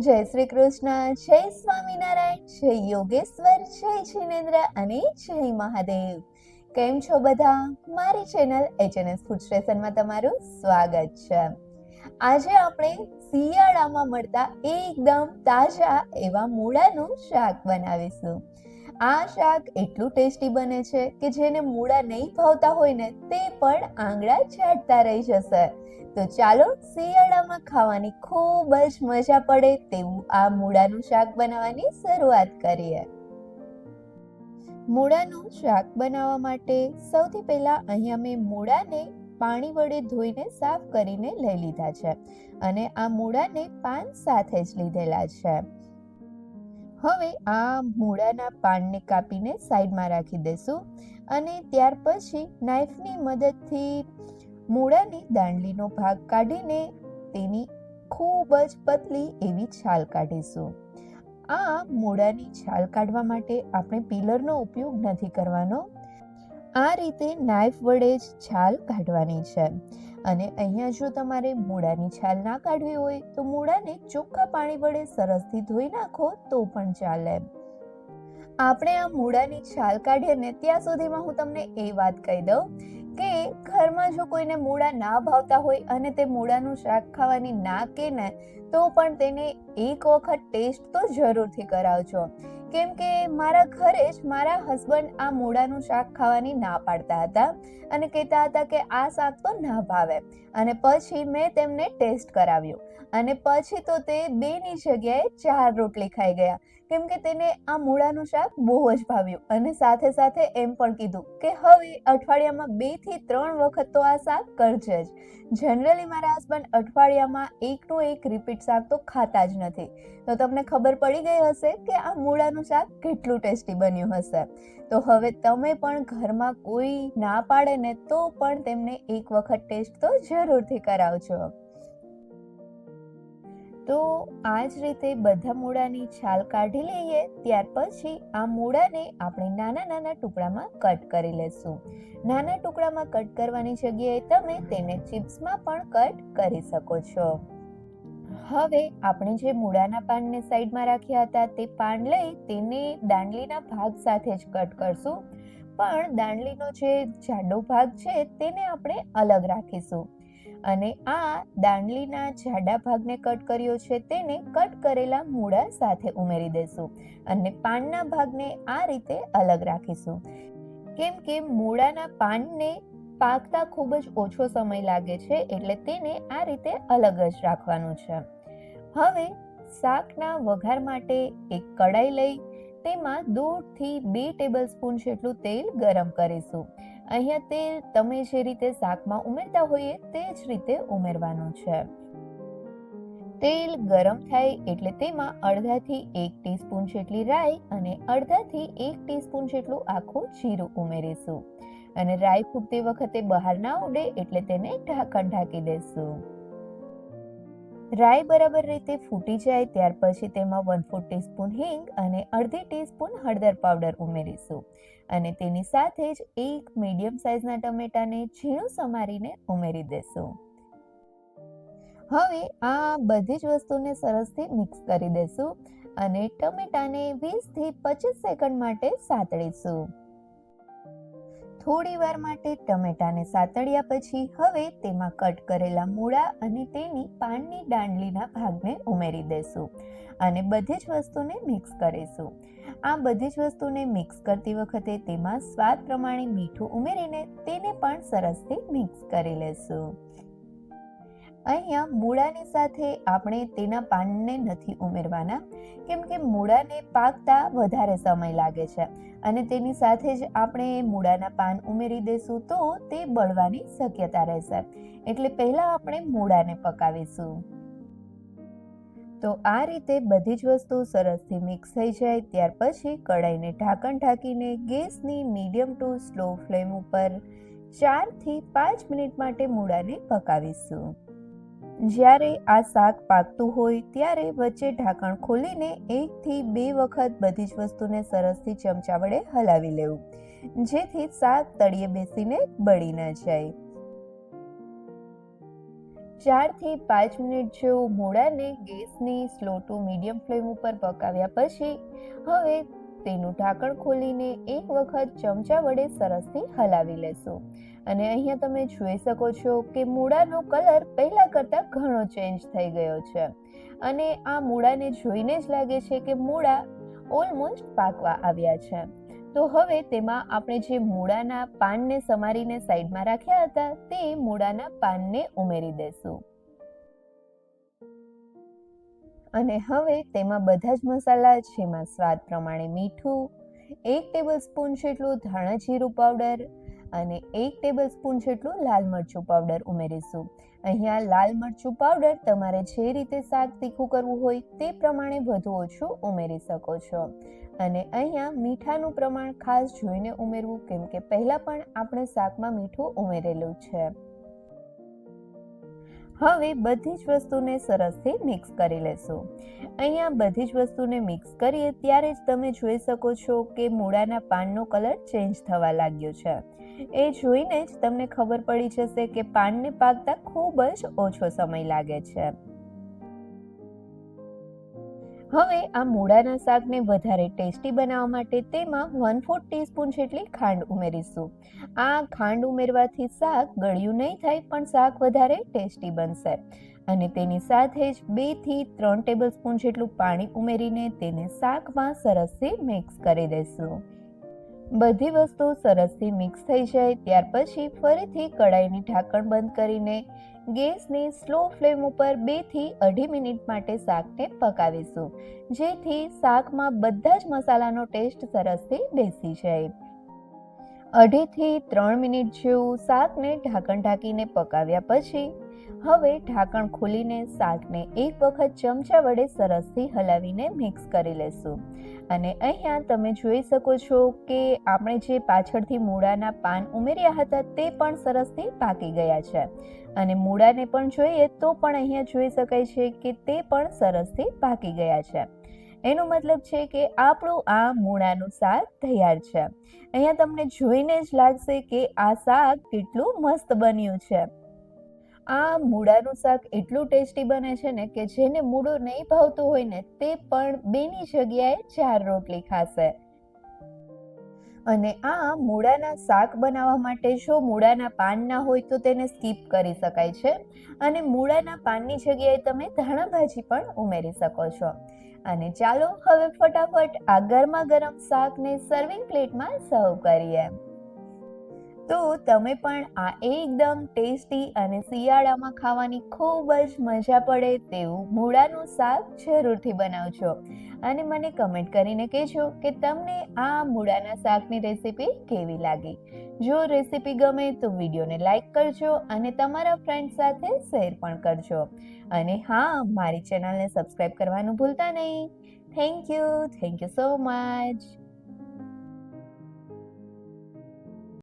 જય શ્રી કૃષ્ણ, જય સ્વામિનારાયણ, જય યોગેશ્વર, જય જિનેન્દ્ર અને જય મહાદેવ. કેમ છો બધા? મારી ચેનલ એચએનએસ ફૂડ સ્ટેશનમાં તમારું સ્વાગત છે. આજે આપણે શિયાળામાં મળતા એકદમ તાજા એવા મૂળાનું શાક બનાવીશું. આ શાક એટલું ટેસ્ટી બને છે કે જેને મૂળા નહીં ભાવતા હોય ને તે પણ આંગળા ચાટતા રહી જશે. તો ચાલો શિયાળામાં ખાવાની ખૂબ જ મજા પડે તેવું આ મૂળાનું શાક બનાવવાની શરૂઆત કરીએ. મૂળાનું શાક બનાવવા માટે સૌથી પહેલા અહીંયા મેં મૂળાને પાણી વડે ધોઈને સાફ કરીને લઈ લીધા છે અને આ મૂળાને પાન સાથે જ લીધેલા છે. હવે આ મૂળાના પાનને કાપીને સાઈડમાં રાખી દેશું અને ત્યાર પછી નાઈફની મદદથી મૂળાની દાંડલીનો ભાગ કાઢીને તેની ખૂબ જ પતલી એવી છાલ કાઢીશું. આ મૂળાની છાલ કાઢવા માટે આપણે પિલરનો ઉપયોગ નથી કરવાનો. આ રીતે નાઈફ વડે જ છાલ કાઢવાની છે. અને અહીંયા જો તમારે મૂળાની છાલ ના કાઢવી હોય તો મૂળાને ચોખ્ખા પાણી વડે સરસથી ધોઈ નાખો તો પણ ચાલે. આપણે આ મૂળાની છાલ કાઢીએ ને ત્યાં સુધીમાં હું તમને એ વાત કહી દઉં કે ઘરમાં જો કોઈને મૂળા ના ભાવતા હોય અને તે મૂળાનું શાક ખાવાની ના કે ને, તો પણ તેને એક વખત ટેસ્ટ તો જરૂરથી કરાવજો. કેમ કે મારા ઘરે જ મારા હસબન્ડ આ મૂળાનું શાક ખાવાની ના પાડતા હતા અને કહેતા હતા કે આ શાક તો ના ભાવે. અને પછી મેં તેમને ટેસ્ટ કરાવ્યું. અને પછી તો તે બેની જગ્યાએ ચાર રોટલી ખાઈ ગયા. કેમ કે તેને આ મૂળાનું શાક બહુ જ ભાવ્યું. અને સાથે સાથે એમ પણ કીધું કે હવે અઠવાડિયામાં બેથી ત્રણ વખત તો આ શાક કરજે જ. જનરલી મારા હસબન્ડ અઠવાડિયામાં એકનું એક રિપીટ શાક તો ખાતા જ નથી. તો તમને ખબર પડી ગઈ હશે કે આ મૂળાનું શાક કેટલું ટેસ્ટી બન્યું હશે. તો હવે તમે પણ ઘરમાં કોઈ ના પાડે ને તો પણ તેમને એક વખત ટેસ્ટ તો જરૂરથી કરાવજો. તો આ જ રીતે બધા મૂળાની છાલ કાઢી લઈએ, ત્યાર પછી આ મૂળાને આપણે નાના નાના ટુકડામાં કટ કરી લેશું. નાના ટુકડામાં કટ કરવાની જગ્યાએ તમે તેને ચિપ્સમાં પણ કટ કરી શકો છો. હવે આપણે જે મૂળાના પાનને સાઈડમાં રાખ્યા હતા તે પાન લઈ તેને દાંડલીના ભાગ સાથે જ કટ કરશું. પણ દાંડલીનો જે જાડો ભાગ છે તેને આપણે અલગ રાખીશું. અને આ દાંડલીના જાડા ભાગને કટ કર્યો છે તેને કટ કરેલા મૂળા સાથે ઉમેરી દેશું અને પાનના ભાગને આ રીતે અલગ રાખીશું. કેમ કે મૂળાના પાનને પાકતા ખૂબ જ ઓછો સમય લાગે છે એટલે તેને આ રીતે અલગ જ રાખવાનું છે. હવે શાકના વઘાર માટે એક કડાઈ લઈ તેમાં દોઢથી બે ટેબલ સ્પૂન જેટલું તેલ ગરમ કરીશું. અહીંયા તેલ તમે જે રીતે શાકમાં ઉમેરતા હોઈએ તે જ રીતે ઉમેરવાનું છે. તેલ ગરમ થાય એટલે તેમાં અડધાથી એક ટીસ્પૂન જેટલી રાઈ અને અડધાથી એક ટીસ્પૂન જેટલું આખું જીરું ઉમેરીશું. અને રાઈ ફૂટતી વખતે બહાર ના ઉડે એટલે તેને ઢાંકણ ઢાંકી દેશું. રાઈ બરાબર રીતે ફૂટી જાય ત્યાર પછી તેમાં વન ફોર ટીસ્પૂન હિંગ અને અડધી ટીસ્પૂન હળદર પાવડર ઉમેરીશું. અને તેની સાથે જ એક મીડિયમ સાઇઝના ટમેટાને ઝીણું સમારીને ઉમેરી દેશું. હવે આ બધી જ વસ્તુને સરસથી મિક્સ કરી દેશું અને ટમેટાને વીસથી પચીસ સેકન્ડ માટે સાતળીશું. થોડી વાર માટે ટમેટાને સાતળ્યા પછી હવે તેમાં કટ કરેલા મૂળા અને તેની પાનની દાંડલીના ભાગને ઉમેરી દેશું અને બધી જ વસ્તુને મિક્સ કરીશું. આ બધી જ વસ્તુને મિક્સ કરતી વખતે તેમાં સ્વાદ પ્રમાણે મીઠું ઉમેરીને તેને પણ સરસથી મિક્સ કરી લેશું. અહીંયા મૂળાની સાથે આપણે તેના પાનને નથી ઉમેરવાના, કેમ કે મૂળાને પાકતા વધારે સમય લાગે છે અને તેની સાથે જ આપણે મૂળાના પાન ઉમેરી દેશું તો તે બળવાની શક્યતા રહેશે. એટલે પહેલાં આપણે મૂળાને પકાવીશું. તો આ રીતે બધી જ વસ્તુ સરસથી મિક્સ થઈ જાય, ત્યાર પછી કડાઈને ઢાંકણ ઢાંકીને ગેસની મીડિયમ ટુ સ્લો ફ્લેમ ઉપર ચારથી પાંચ મિનિટ માટે મૂળાને પકાવીશું. જ્યારે આ શાક પાકતું હોય ત્યારે વચ્ચે ઢાંકણ ખોલીને એકથી બે વખત બધી જ વસ્તુને સરસથી ચમચા વડે હલાવી લેવું, જેથી શાક તળિયે બેસીને બળી ન જાય. ચારથી પાંચ મિનિટ જેવું મૂળાને ગેસની સ્લો ટુ મીડિયમ ફ્લેમ ઉપર પકાવ્યા પછી હવે તેનું ઢાંકણ ખોલીને એક વખત ચમચા વડે સરસથી હલાવી લેશું. અને અહીંયા તમે જોઈ શકો છો કે મૂળાનો કલર પહેલા કરતાં ઘણો ચેન્જ થઈ ગયો છે. અને આ મૂળાને જોઈને જ લાગે છે કે મૂળા ઓલમોસ્ટ પાકવા આવ્યા છે. તો હવે તેમાં આપણે જે મૂળાના પાનને સમારીને સાઈડમાં રાખ્યા હતા તે મૂળાના પાનને ઉમેરી દેશું. અને હવે તેમાં બધા જ મસાલા જેમાં સ્વાદ પ્રમાણે મીઠું, એક ટેબલ સ્પૂન જેટલું ધાણા જીરું પાવડર અને એક ટેબલ સ્પૂન જેટલું લાલ મરચું પાવડર ઉમેરીશું. અહીંયા લાલ મરચું પાવડર તમારે જે રીતે શાક તીખું કરવું હોય તે પ્રમાણે વધુ ઓછું ઉમેરી શકો છો. અને અહીંયા મીઠાનું પ્રમાણ ખાસ જોઈને ઉમેરવું કેમ કે પહેલાં પણ આપણે શાકમાં મીઠું ઉમેરેલું છે. હવે બધી જ વસ્તુને સરસથી મિક્સ કરી લેશું. અહીંયા બધી જ વસ્તુને મિક્સ કરીએ ત્યારે જ તમે જોઈ શકો છો કે મૂળાના પાનનો કલર ચેન્જ થવા લાગ્યો છે. એ જોઈને જ તમને ખબર પડી જશે કે પાનને પાકતા ખૂબ જ ઓછો સમય લાગે છે. હવે આ મૂળાના શાકને વધારે ટેસ્ટી બનાવવા માટે તેમાં વન ફોર્થ ટીસ્પૂન જેટલી ખાંડ ઉમેરીશું. આ ખાંડ ઉમેરવાથી શાક ગળ્યું નહીં થાય પણ શાક વધારે ટેસ્ટી બનશે. અને તેની સાથે જ બેથી ત્રણ ટેબલ સ્પૂન જેટલું પાણી ઉમેરીને તેને શાકમાં સરસથી મિક્સ કરી દઈશું. બધી વસ્તુ સરસથી મિક્સ થઈ જાય, ત્યાર પછી ફરીથી કડાઈની ઢાંકણ બંધ કરીને ગેસની સ્લો ફ્લેમ ઉપર બેથી અઢી મિનિટ માટે શાકને પકાવીશું, જેથી શાકમાં બધા જ મસાલાનો ટેસ્ટ સરસથી બેસી જાય. અઢીથી ત્રણ મિનિટ જેવું શાકને ઢાંકણ ઢાંકીને પકાવ્યા પછી હવે ઢાંકણ ખોલીને શાકને એક વખત ચમચા વડે સરસથી હલાવીને મિક્સ કરી લેશું. અને અહીંયા તમે જોઈ શકો છો કે આપણે જે પાછળથી મૂળાના પાન ઉમેર્યા હતા તે પણ સરસથી પાકી ગયા છે. અને મૂળાને પણ જોઈએ તો પણ અહીંયા જોઈ શકાય છે કે તે પણ સરસથી પાકી ગયા છે. એનો મતલબ છે કે આપણું આ મૂળાનું શાક તૈયાર છે. અહીંયા તમને જોઈને જ લાગશે કે આ શાક કેટલું મસ્ત બન્યું છે. આ મૂળાનું શાક એટલું ટેસ્ટી બને છે ને કે જેને મૂળો નહીં ભાવતું હોય ને તે પણ બેની જગ્યાએ ચાર રોટલી ખાશે. અને આ મૂળાના શાક બનાવવા માટે જો મૂળાના પાન ના હોય તો તેને સ્કીપ કરી શકાય છે. અને મૂળાના પાનની જગ્યાએ તમે ધાણા ભાજી પણ ઉમેરી શકો છો. અને ચાલો હવે ફટાફટ આ ગરમા ગરમ શાકને સર્વિંગ પ્લેટમાં સર્વ કરીએ. તો તમે પણ આ એકદમ ટેસ્ટી અને શિયાળામાં ખાવાની ખૂબ જ મજા પડે તેવું મૂળાનું શાક જરૂરથી બનાવજો. અને મને કમેન્ટ કરીને કહેજો કે તમને આ મૂળાના શાકની રેસીપી કેવી લાગી? જો રેસીપી ગમે તો વિડીયોને લાઇક કરજો અને તમારા ફ્રેન્ડ સાથે શેર પણ કરજો. અને હા, મારી ચેનલને સબસ્ક્રાઈબ કરવાનું ભૂલતા નહીં. Thank you thank you so much